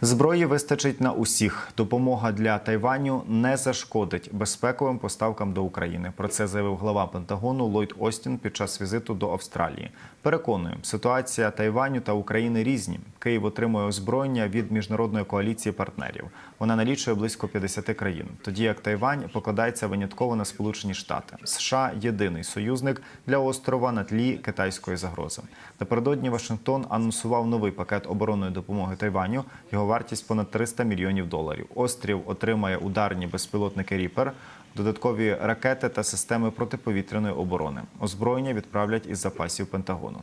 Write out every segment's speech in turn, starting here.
Зброї вистачить на усіх. Допомога для Тайваню не зашкодить безпековим поставкам до України. Про це заявив глава Пентагону Ллойд Остін під час візиту до Австралії. Переконує, ситуація Тайваню та України різні. Київ отримує озброєння від міжнародної коаліції партнерів. Вона налічує близько 50 країн. Тоді як Тайвань покладається винятково на Сполучені Штати. США єдиний союзник для острова на тлі китайської загрози. Напередодні Вашингтон анонсував новий пакет оборонної допомоги Тайваню. Його вартість понад 300 мільйонів доларів. Острів отримає ударні безпілотники Ріпер, додаткові ракети та системи протиповітряної оборони. Озброєння відправлять із запасів Пентагону.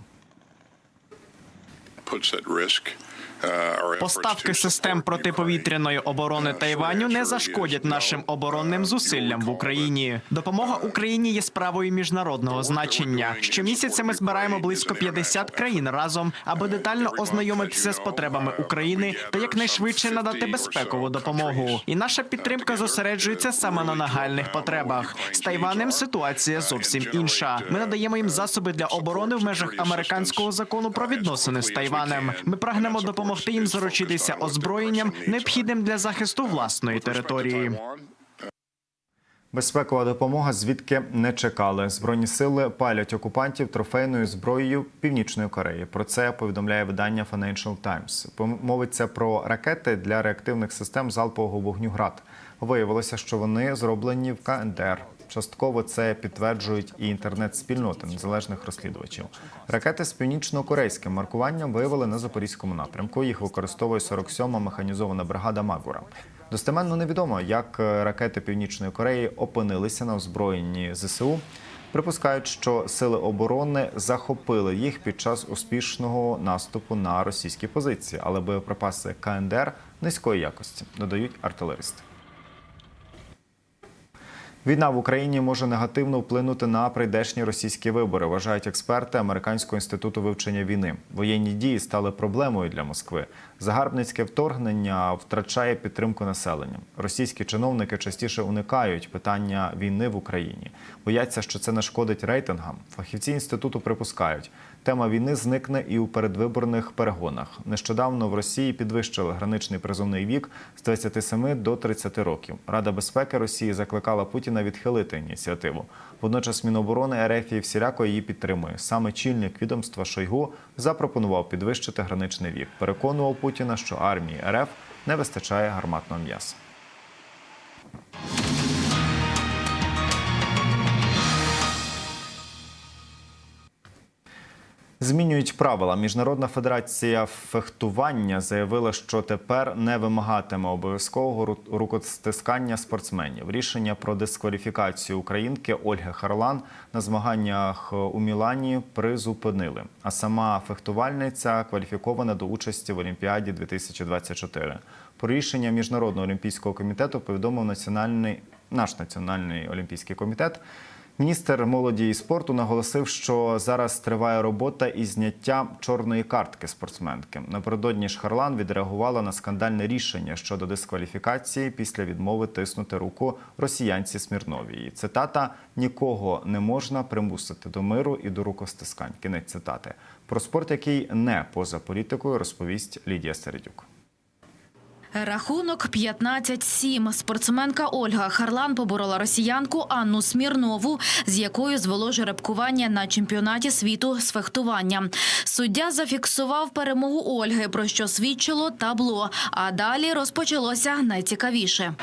Поставки систем протиповітряної оборони Тайваню не зашкодять нашим оборонним зусиллям в Україні. Допомога Україні є справою міжнародного значення. Щомісяця ми збираємо близько 50 країн разом, аби детально ознайомитися з потребами України та якнайшвидше надати безпекову допомогу. І наша підтримка зосереджується саме на нагальних потребах. З Тайванем ситуація зовсім інша. Ми надаємо їм засоби для оборони в межах американського закону про відносини з Тайванем. Ми прагнемо допомогти їм заручитися озброєнням, необхідним для захисту власної території. Безпекова допомога звідки не чекали. Збройні сили палять окупантів трофейною зброєю Північної Кореї. Про це повідомляє видання Financial Times. Мовиться про ракети для реактивних систем залпового вогню ГРАД. Виявилося, що вони зроблені в КНДР. Частково це підтверджують і інтернет-спільноти незалежних розслідувачів. Ракети з північно-корейським маркуванням виявили на запорізькому напрямку. Їх використовує 47-ма механізована бригада Магура. Достеменно невідомо, як е, ракети Північної Кореї опинилися на озброєнні ЗСУ. Припускають, що сили оборони захопили їх під час успішного наступу на російські позиції, але боєприпаси КНДР низької якості, додають артилеристи. Війна в Україні може негативно вплинути на прийдешні російські вибори, вважають експерти Американського інституту вивчення війни. Воєнні дії стали проблемою для Москви. Загарбницьке вторгнення втрачає підтримку населення. Російські чиновники частіше уникають питання війни в Україні. Бояться, що це нашкодить рейтингам. Фахівці інституту припускають, тема війни зникне і у передвиборних перегонах. Нещодавно в Росії підвищили граничний призовний вік з 27 до 30 років. Рада безпеки Росії закликала Путіна відхилити ініціативу. Водночас Міноборони РФ і всіляко її підтримує. Саме чільник відомства Шойгу запропонував підвищити граничний вік. Переконував Путіна, що армії РФ не вистачає гарматного м'яса. Змінюють правила. Міжнародна федерація фехтування заявила, що тепер не вимагатиме обов'язкового ру- рукостискання спортсменів. Рішення про дискваліфікацію українки Ольги Харлан на змаганнях у Мілані призупинили. А сама фехтувальниця кваліфікована до участі в Олімпіаді 2024. Про рішення міжнародного олімпійського комітету повідомив національний наш національний олімпійський комітет. Міністр молоді і спорту наголосив, що зараз триває робота із зняття чорної картки спортсменки. Напередодні ж Харлан відреагувала на скандальне рішення щодо дискваліфікації після відмови тиснути руку росіянці Смірновій. Цитата: нікого не можна примусити до миру і до рукостискань. Кінець цитати про спорт, який не поза політикою, розповість Лідія Середюк. Рахунок 15-7. Спортсменка Ольга Харлан поборола росіянку Анну Смірнову, з якою звело жеребкування на чемпіонаті світу з фехтування. Суддя зафіксував перемогу Ольги, про що свідчило табло. А далі розпочалося найцікавіше.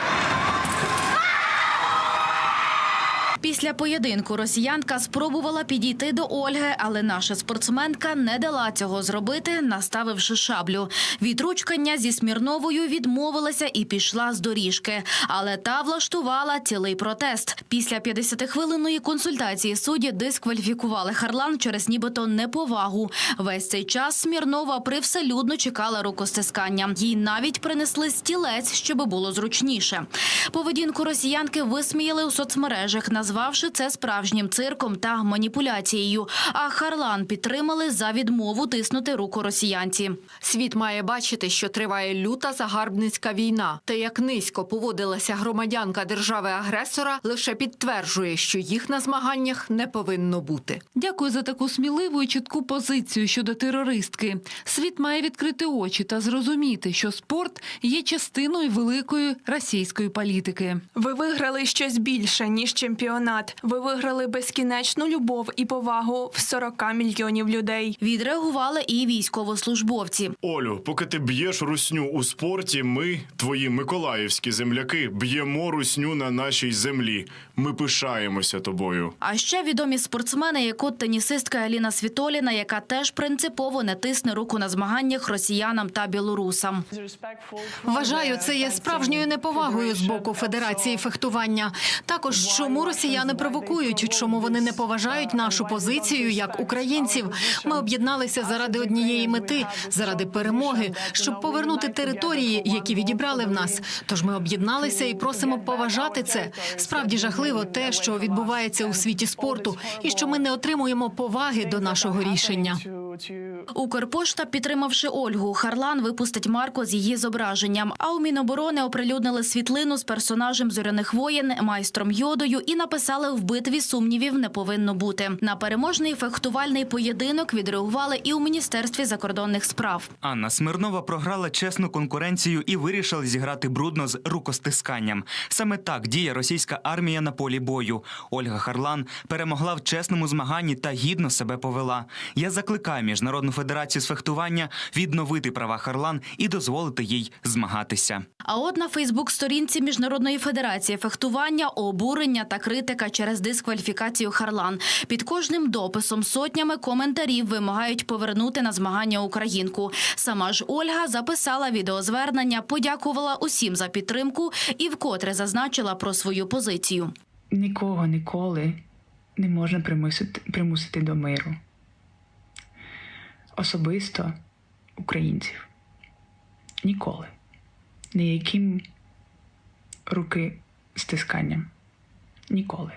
Після поєдинку росіянка спробувала підійти до Ольги, але наша спортсменка не дала цього зробити, наставивши шаблю. Від ручкання зі Смірновою відмовилася і пішла з доріжки. Але та влаштувала цілий протест. Після 50-хвилинної консультації судді дискваліфікували Харлан через нібито неповагу. Весь цей час Смірнова привселюдно чекала рукостискання. Їй навіть принесли стілець, щоб було зручніше. Поведінку росіянки висміяли у соцмережах, назвали назвавши це справжнім цирком та маніпуляцією. А Харлан підтримали за відмову тиснути руку росіянці. Світ має бачити, що триває люта загарбницька війна. Те, як низько поводилася громадянка держави-агресора, лише підтверджує, що їх на змаганнях не повинно бути. Дякую за таку сміливу і чітку позицію щодо терористки. Світ має відкрити очі та зрозуміти, що спорт є частиною великої російської політики. Ви виграли щось більше ніж чемпіонат. Ви виграли безкінечну любов і повагу в 40 мільйонів людей. Відреагували і військовослужбовці. Олю, поки ти б'єш русню у спорті, ми, твої миколаївські земляки, б'ємо русню на нашій землі. Ми пишаємося тобою. А ще відомі спортсмени, як от тенісистка Аліна Світоліна, яка теж принципово не тисне руку на змаганнях росіянам та білорусам. Вважаю, це є справжньою неповагою з боку Федерації фехтування. Також чому росіяни провокують, чому вони не поважають нашу позицію як українців. Ми об'єдналися заради однієї мети, заради перемоги, щоб повернути території, які відібрали в нас. Тож ми об'єдналися і просимо поважати це. Справді жахливо те, що відбувається у світі спорту, і що ми не отримуємо поваги до нашого рішення. Укрпошта, підтримавши Ольгу, Харлан випустить марку з її зображенням. А у Міноборони оприлюднили світлину з персонажем зоряних воєн, майстром йодою і написали в битві сумнівів не повинно бути. На переможний фехтувальний поєдинок відреагували і у міністерстві закордонних справ. Анна Смирнова програла чесну конкуренцію і вирішила зіграти брудно з рукостисканням. Саме так діє російська армія на полі бою. Ольга Харлан перемогла в чесному змаганні та гідно себе повела. Я закликаю міжнародну федерацію з фехтування відновити права Харлан і дозволити їй змагатися. А от на Фейсбук-сторінці Міжнародної федерації фехтування обурення та критика через дискваліфікацію Харлан. Під кожним дописом сотнями коментарів вимагають повернути на змагання українку. Сама ж Ольга записала відеозвернення, подякувала усім за підтримку і вкотре зазначила про свою позицію. Нікого ніколи не можна примусити, примусити до миру. Особисто українців. Ніколи. Ніяким руки стисканням. Ніколи.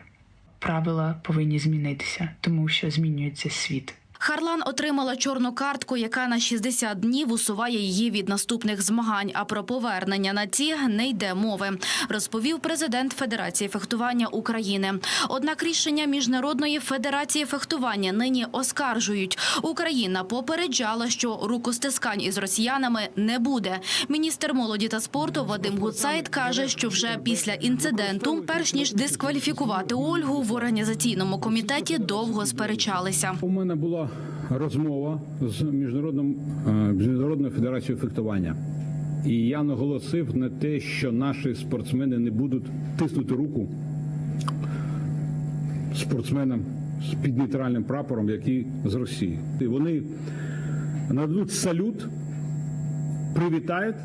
Правила повинні змінитися, тому що змінюється світ. Харлан отримала чорну картку, яка на 60 днів усуває її від наступних змагань. А про повернення на ці не йде мови, розповів президент Федерації фехтування України. Однак рішення міжнародної федерації фехтування нині оскаржують. Україна попереджала, що рукостискань із росіянами не буде. Міністр молоді та спорту Вадим Гуцайт каже, що вже після інциденту, перш ніж дискваліфікувати Ольгу, в організаційному комітеті довго сперечалися. У мене була розмова з міжнародним е, міжнародною федерацією фехтування, і я наголосив на те, що наші спортсмени не будуть тиснути руку спортсменам з під нейтральним прапором, які з Росії. І вони нададуть салют, привітають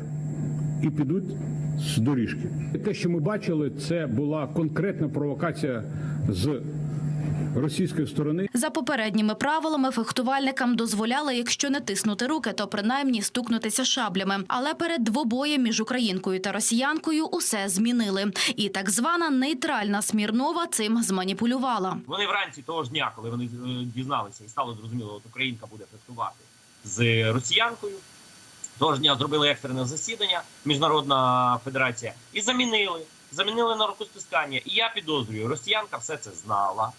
і підуть з доріжки. Те, що ми бачили, це була конкретна провокація з російської сторони. За попередніми правилами фехтувальникам дозволяли, якщо не тиснути руки, то принаймні стукнутися шаблями. Але перед двобоєм між українкою та росіянкою усе змінили. І так звана нейтральна Смірнова цим зманіпулювала. Вони вранці того ж дня, коли вони е, дізналися і стало зрозуміло, от Українка буде фехтувати з росіянкою. Того ж дня зробили екстрене засідання, міжнародна федерація, і замінили. Замінили на рукостискання. І я підозрюю, росіянка все це знала.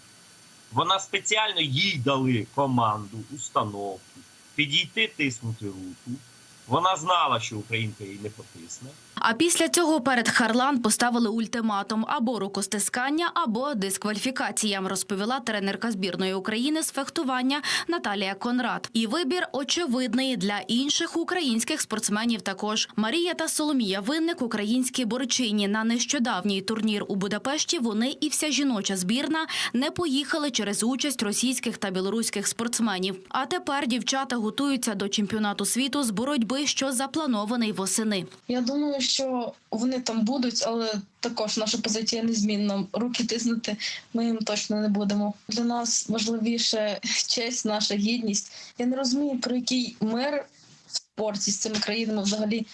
Вона спеціально їй дали команду, установку підійти, тиснути руку. Вона знала, що українка їй не потисне. А після цього перед Харлан поставили ультиматум або рукостискання, або дискваліфікація, розповіла тренерка збірної України з фехтування Наталія Конрад. І вибір очевидний для інших українських спортсменів. Також Марія та Соломія Винник, українські борчині на нещодавній турнір у Будапешті. Вони і вся жіноча збірна не поїхали через участь російських та білоруських спортсменів. А тепер дівчата готуються до чемпіонату світу з боротьби, що запланований восени. Я думаю, що вони там будуть, але також наша позиція незмінна. Руки тиснути ми їм точно не будемо. Для нас важливіше честь, наша гідність. Я не розумію, про який мир в спорті з цими країнами взагалі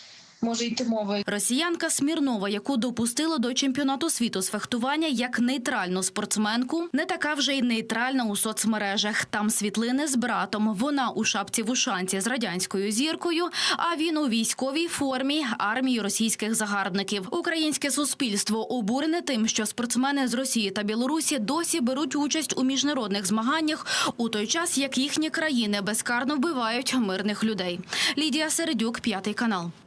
може йти мова. Росіянка Смірнова, яку допустили до чемпіонату світу з фехтування як нейтральну спортсменку, не така вже й нейтральна у соцмережах. Там світлини з братом. Вона у шапці вушанці з радянською зіркою, а він у військовій формі армії російських загарбників. Українське суспільство обурене тим, що спортсмени з Росії та Білорусі досі беруть участь у міжнародних змаганнях у той час, як їхні країни безкарно вбивають мирних людей. Лідія Середюк, п'ятий канал.